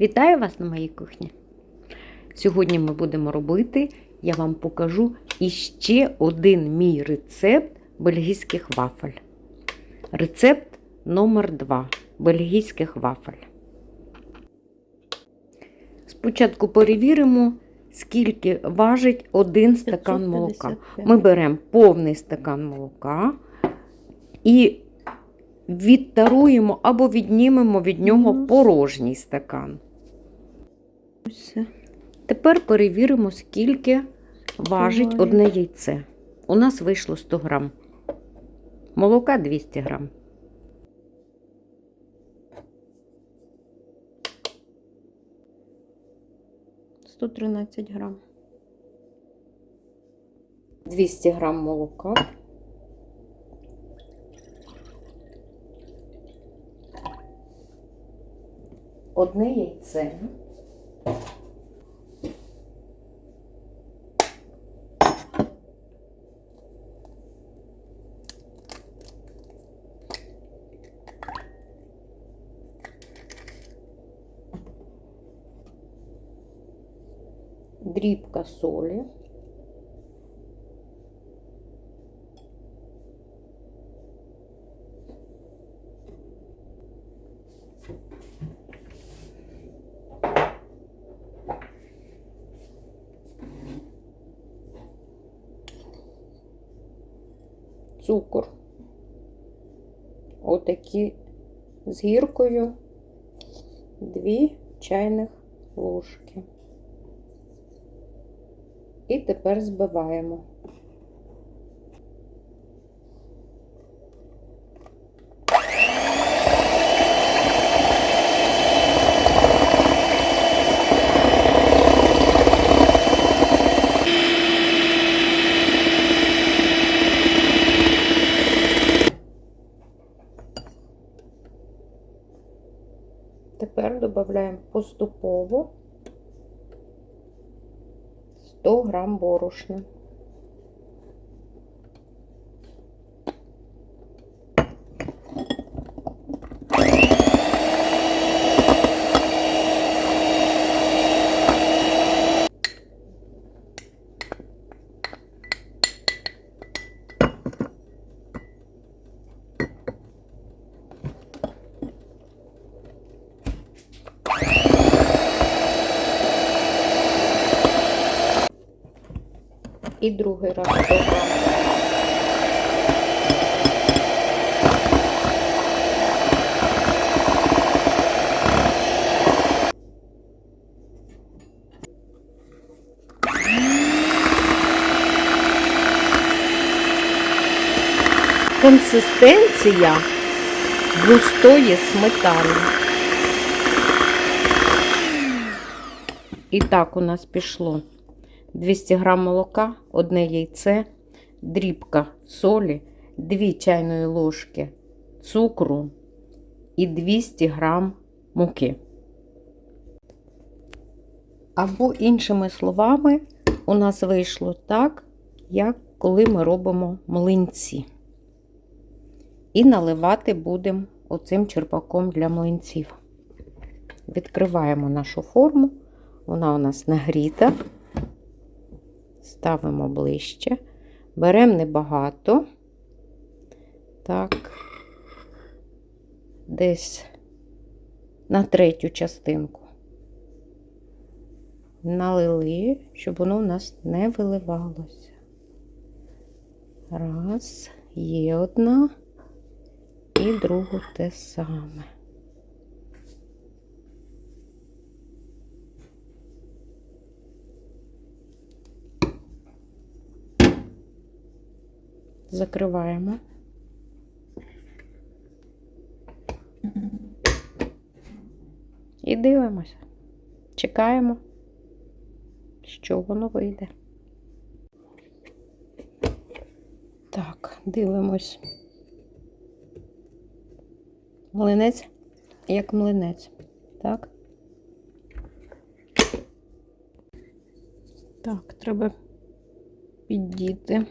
Вітаю вас на моїй кухні. Сьогодні ми будемо робити, я вам покажу іще один мій рецепт бельгійських вафель. Рецепт номер 2 бельгійських вафель. Спочатку перевіримо, скільки важить один стакан молока. Ми беремо повний стакан молока і відтаруємо або віднімемо від нього порожній стакан. Тепер перевіримо, скільки важить важить? одне яйце. У нас вийшло 100 грам. Молока 200 грам. Сто тринадцять грам. 200 грам молока. Одне яйце. Дрібка солі. Цукор. Отакі з гіркою дві чайних ложки. І тепер збиваємо. Тепер додаємо поступово 100 грам борошна. І другий раз 100. Консистенція густої сметани. І так у нас пішло 200 грам молока, одне яйце, дрібка солі, 2 чайної ложки цукру і 200 грам муки. Або, іншими словами, у нас вийшло так, як коли ми робимо млинці. І наливати будемо оцим черпаком для млинців. Відкриваємо нашу форму, вона у нас нагріта. Ставимо ближче, беремо небагато, так, десь на третю частинку. Налили, щоб воно у нас не виливалося. Раз, є одна, і другу те саме. Закриваємо. І дивимося. Чекаємо, що воно вийде. Так, дивимось. Млинець як млинець. Так? Так, треба піддіти.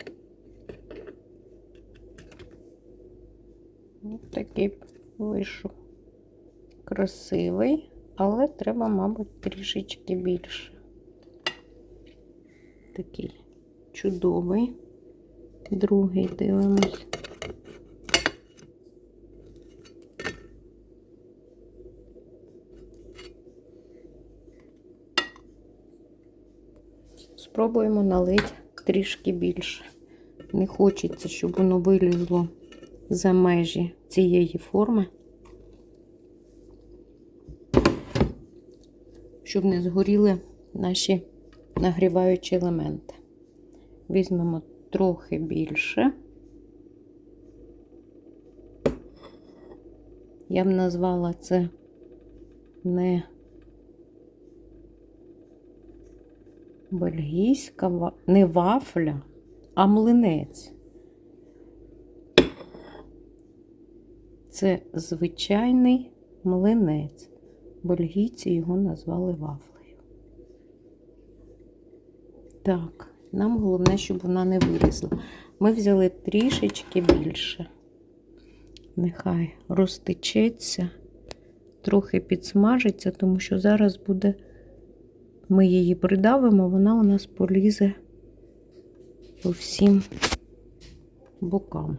Ось такий вийшов красивий, але треба, мабуть, трішечки більше. Такий чудовий. Другий дивимось. Спробуємо налити трішки більше. Не хочеться, щоб воно вилізло за межі цієї форми, щоб не згоріли наші нагріваючі елементи. Візьмемо трохи більше. Я б назвала це не бельгійська, не вафля, а млинець. Це звичайний млинець. Бельгійці його назвали вафлею. Так, нам головне, щоб вона не вилізла. Ми взяли трішечки більше. Нехай розтечеться, трохи підсмажиться, тому що зараз буде, ми її придавимо, вона у нас полізе по всім бокам.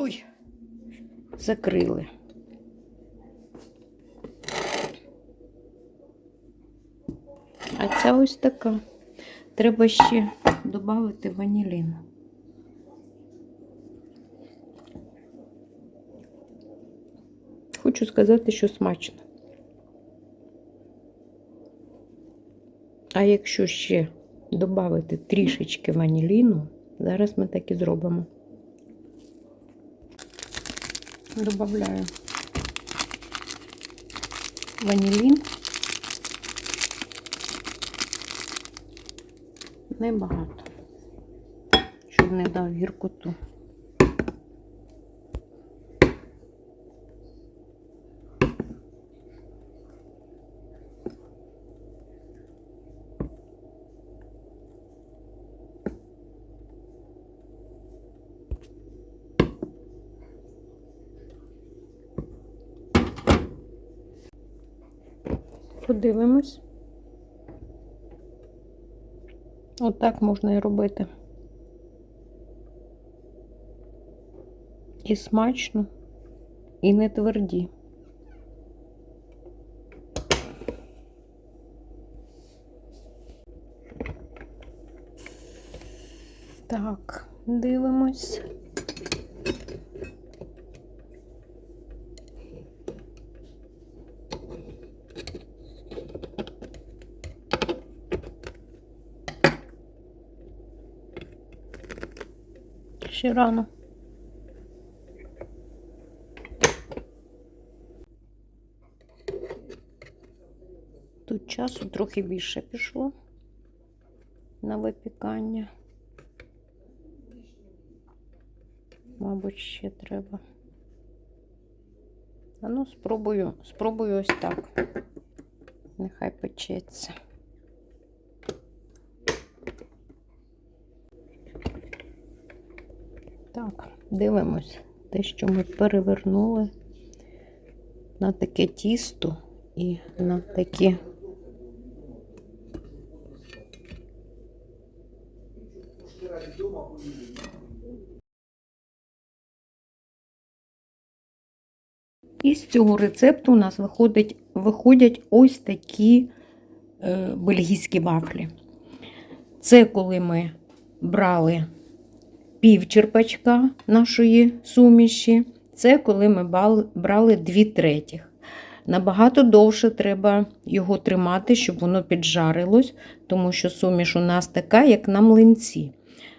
Ой, закрили. А ця ось така. Треба ще додати ванілін. Хочу сказати, що смачно. А якщо ще додати трішечки ваніліну, зараз ми так і зробимо. Добавляю ванілін. Небагато, щоб не дав гіркоту. Подивимось. Отак можна і робити. І смачно, і не тверді. Так, дивимось. Ще рано. Тут часу трохи більше пішло на випікання. Мабуть, ще треба. А ну, спробую, спробую ось так. Нехай печеться. Так, дивимось те, що ми перевернули на таке тісто і на такі І з цього рецепту у нас виходить, виходять ось такі е, бельгійські вафлі. Це коли ми брали пів черпачка нашої суміші. Це коли ми брали 2 третіх. Набагато довше треба його тримати, щоб воно піджарилось, тому що суміш у нас така, як на млинці.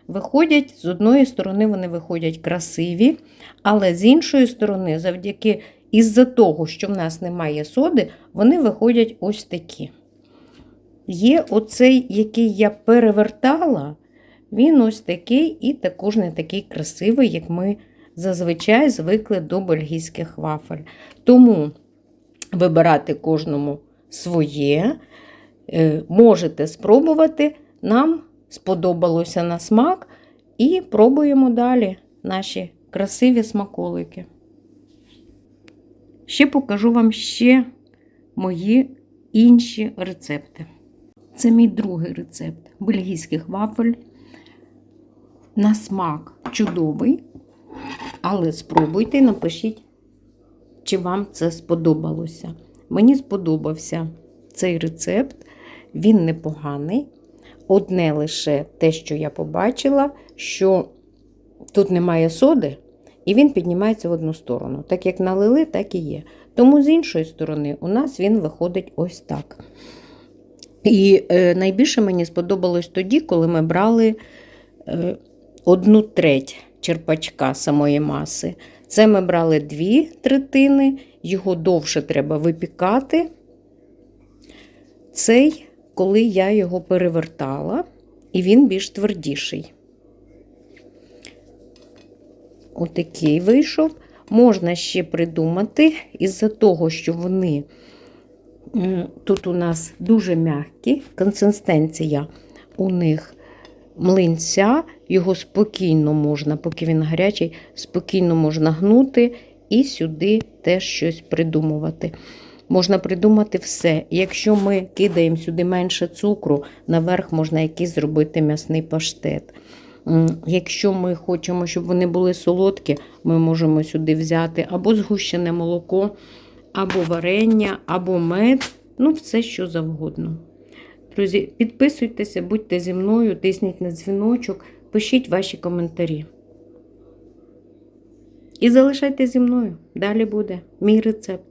Виходять, з одної сторони, вони виходять красиві, але з іншої сторони, завдяки із-за того, що в нас немає соди, вони виходять ось такі. Є оцей, який я перевертала, він ось такий і також не такий красивий, як ми зазвичай звикли до бельгійських вафель. Тому вибирати кожному своє. Е, Можете спробувати. Нам сподобалося на смак. І пробуємо далі наші красиві смаколики. Ще покажу вам ще мої інші рецепти. Це мій другий рецепт бельгійських вафель. На смак чудовий. Але спробуйте напишіть, чи вам це сподобалося. Мені сподобався цей рецепт, він непоганий. Одне лише те, що я побачила, що тут немає соди, і він піднімається в одну сторону. Так як налили, так і є. Тому з іншої сторони у нас він виходить ось так. І е, найбільше мені сподобалось тоді, коли ми брали е, одну треть черпачка самої маси. Це ми брали дві третини, його довше треба випікати. Цей, коли я його перевертала, і він більш твердіший. Отакий вийшов. Можна ще придумати, із-за того, що вони тут у нас дуже м'які, консистенція у них млинця, його спокійно можна, поки він гарячий, спокійно можна гнути і сюди теж щось придумувати. Можна придумати все. Якщо ми кидаємо сюди менше цукру, наверх можна якийсь зробити м'ясний паштет. Якщо ми хочемо, щоб вони були солодкі, ми можемо сюди взяти або згущене молоко, або варення, або мед, ну все що завгодно. Друзі, підписуйтеся, будьте зі мною, тисніть на дзвіночок, пишіть ваші коментарі. І залишайтеся зі мною. Далі буде мій рецепт.